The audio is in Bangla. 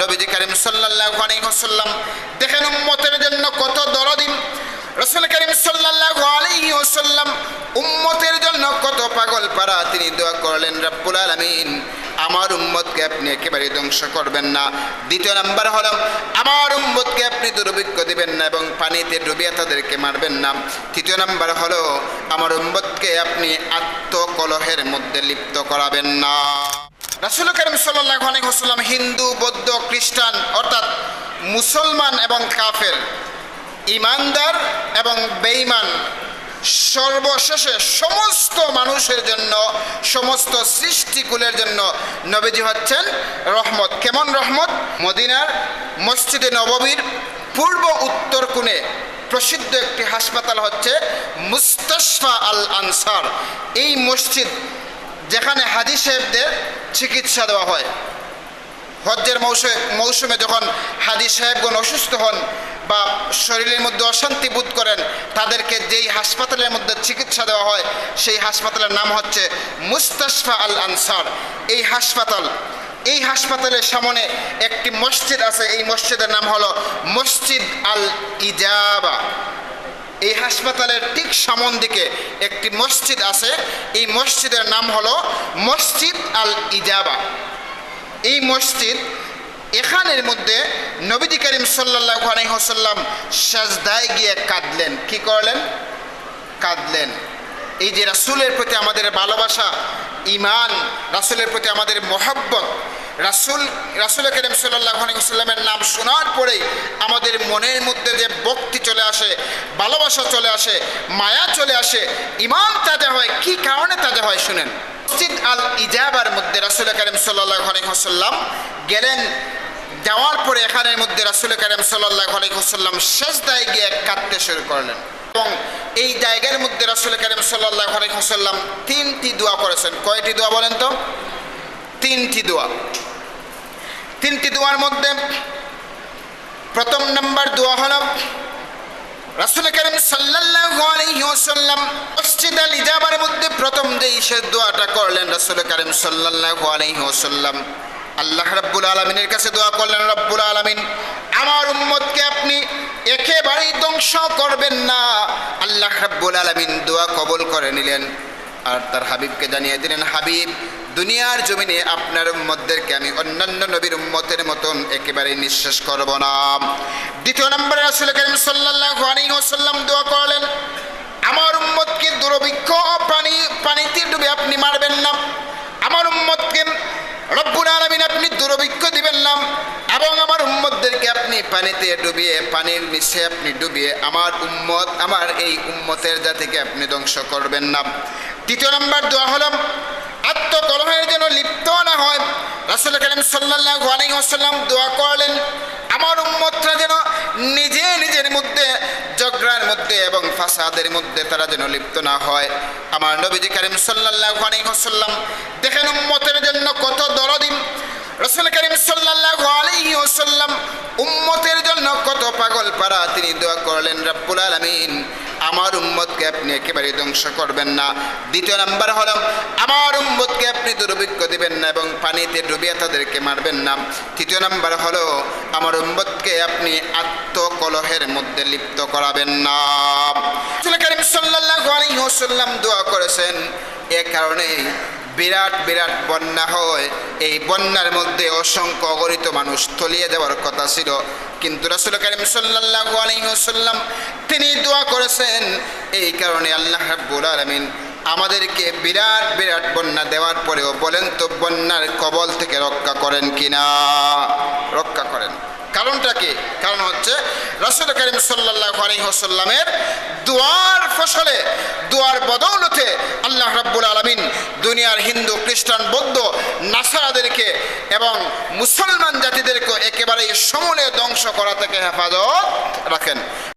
নবীজি করিম সাল্লাল্লাহু দেখেন উম্মতের জন্য কত দরদিন। রসুল করিম সাল্লাল্লাহু আলাইহি উম্মতের জন্য কত পাগল পারা তিনি দোয়া করলেন, রব্বুল আলামিন, আমার উম্মতকে আপনি একেবারে ধ্বংস করবেন না। দ্বিতীয় নাম্বার হলো, আমার উম্মতকে আপনি দুর্ভিক্ষ দিবেন না এবং পানিতে ডুবিয়ে তাদেরকে মারবেন না। তৃতীয় নাম্বার হলো, আমার উম্মতকে আপনি আত্মকলহের মধ্যে লিপ্ত করাবেন না। রাসুল করিম সাল্লাহ হিন্দু, বৌদ্ধ, খ্রিস্টান, অর্থাৎ মুসলমান এবং কাফের ইমানদার এবং বেঈমান, সর্বশেষে সমস্ত মানুষের জন্য, সমস্ত সৃষ্টিকুলের জন্য নবীজি হচ্ছেন রহমত। কেমন রহমত? মদিনার মসজিদে নববীর পূর্ব উত্তর কোণে প্রসিদ্ধ একটি হাসপাতাল হচ্ছে মুস্তাশফা আল আনসার। এই মসজিদ যেখানে হাজি সাহেবদের চিকিৎসা দেওয়া হয়। হজ্জের মৌসুমে মৌসুমে যখন হাজি সাহেবগণ অসুস্থ হন বা শরীরের মধ্যে অশান্তি বোধ করেন, তাদেরকে যেই হাসপাতালের মধ্যে চিকিৎসা দেওয়া হয়, সেই হাসপাতালের নাম হচ্ছে মুস্তাশফা আল আনসার। এই হাসপাতাল এই হাসপাতালের সামনে একটি মসজিদ আছে। এই মসজিদের নাম হলো মসজিদ আল ইজাবা। এই হাসপাতালের ঠিক সামন দিকে একটি মসজিদ আছে। এই মসজিদের নাম হলো মসজিদ আল ইজাবা এই মসজিদ এখানের মধ্যে নবীজি করিম সাল্লাহ আলহিহসাল্লাম সাজদায় গিয়ে কাঁদলেন। কি করলেন? কাঁদলেন। এই যে রাসুলের প্রতি আমাদের ভালোবাসা ইমান রাসুলের প্রতি আমাদের মোহাব্বত রাসুল রাসুল করিম সাল্লাহ আলহিহসাল্লামের নাম শোনার পরেই আমাদের মনের মধ্যে যে ভক্তি চলে আসে, ভালোবাসা চলে আসে, মায়া চলে আসে ইমান তাজা হয়, কি কারণে তাজা হয় শুনেন। মসজিদ আল ইজাবার মধ্যে রাসুল করিম সাল্লাহ আলহিহসাল্লাম গেলেন, যাওয়ার পরে এখানের মধ্যে রাসুল করিম সাল্লাহ আলহিহসাল্লাম শেষ দায় গিয়ে কাঁদতে শুরু করলেন এবং এই জায়গার মধ্যে রাসুল করিম সাল্লাহ আলহিহসাল্লাম তিনটি দোয়া করেছেন। কয়টি দোয়া বলেন তো? তিনটি দোয়া। তিনটি দোয়ার মধ্যে প্রথম নাম্বার দোয়া হল, রাসুল করিম সাল্লাল্লাহু আলাইহি মসজিদ আল ইজাবার মধ্যে প্রথম যেই সে দোয়াটা করলেন, রাসুল করিম সাল্লাল্লাহু আলাইহি ওয়াসাল্লাম, আল্লাহ রাব্বুল আলামিনের কাছে দোয়া করলেন, রব্বুল আলামিন, আমার উম্মতকে আপনি একেবারেই ধ্বংস করবেন না। আল্লাহ রাব্বুল আলামিন দোয়া কবল করে নিলেন। আর তার হাবিবকে জানিয়ে দিলেন, হাবিব, দুনিয়ার জমিনে আপনার উম্মতদেরকে আমি অন্যান্য নবীর উম্মতের মতন একেবারে নিঃশ্বাস করব না। দ্বিতীয় নম্বরে রাসুল করিম সাল্লাল্লাহু আলাইহি ওয়াসাল্লাম দোয়া করলেন, আমার উম্মতকে দুর্ভিক্ষ পানি পানিতে ডুবে আপনি মারবেন না। আমার উম্মতকে রব্বুল আলামিন আপনি দুর্ভিক্ষ দিবেন না এবং আমার উম্মতদেরকে আপনি পানিতে ডুবিয়ে, পানির নিচে আপনি ডুবিয়ে আমার উম্মত, আমার এই উম্মতের জাতিকে আপনি ধ্বংস করবেন না। তৃতীয় নম্বর দোয়া হল, আত্মকলহের যেন লিপ্ত না হয়। রাসুল করিম সাল্লাহ আলাইসাল্লাম দোয়া করলেন, আমার উম্মতরা যেন নিজে নিজের মধ্যে ঝগড়ার মধ্যে এবং ফাসাদের মধ্যে তারা যেন লিপ্ত না হয়। আমার নবীজি করিম সাল্লাহ আলাইসাল্লাম দেখেন উম্মতের জন্য কত দরদিন রসুল করিম সাল্লাল্লাহু আলাইহি ওয়াসাল্লাম উম্মতের জন্য কত পাগল পারা তিনি দোয়া করলেন, রব্বুল আলামিন, আমার উম্মতকে আপনি একেবারে ধ্বংস করবেন না। দ্বিতীয় নাম্বার হলো, আমার উম্মতকে আপনি দুর্ভিক্ষ দিবেন না এবং পানিতে ডুবিয়ে তাদেরকে মারবেন না। তৃতীয় নাম্বার হলো, আমার উম্মতকে আপনি আত্মকলহের মধ্যে লিপ্ত করাবেন না। করিম সাল্লাল্লাহু আলাইহি ওয়াসাল্লাম দোয়া করেছেন, এ কারণেই বিরাট বিরাট বন্যা হয়। এই বন্যার মধ্যে অসংখ্য অগণিত মানুষ তলিয়ে দেওয়ার কথা ছিল। কিন্তু রাসুল করিম সাল্লাল্লাহু আলাইহি ওয়াসাল্লাম তিনি দোয়া করেছেন, এই কারণে আল্লাহ রাব্বুল আলামিন আমাদেরকে বিরাট বিরাট বন্যা দেওয়ার পরেও বলেন তো বন্যার কবল থেকে রক্ষা করেন কিনা? রক্ষা করেন। কারণটা কি? কারণ হচ্ছে রাসুল করিম সাল্লাহ আলহিহসাল্লামের দুয়ার ফসলে, দুয়ার বদৌলতে আল্লাহ রব্বুল আলমিন দুনিয়ার হিন্দু, খ্রিস্টান, বৌদ্ধ, নাসারাদেরকে এবং মুসলমান জাতিদেরকে একেবারেই সমূলে ধ্বংস করা থেকে হেফাজত রাখেন।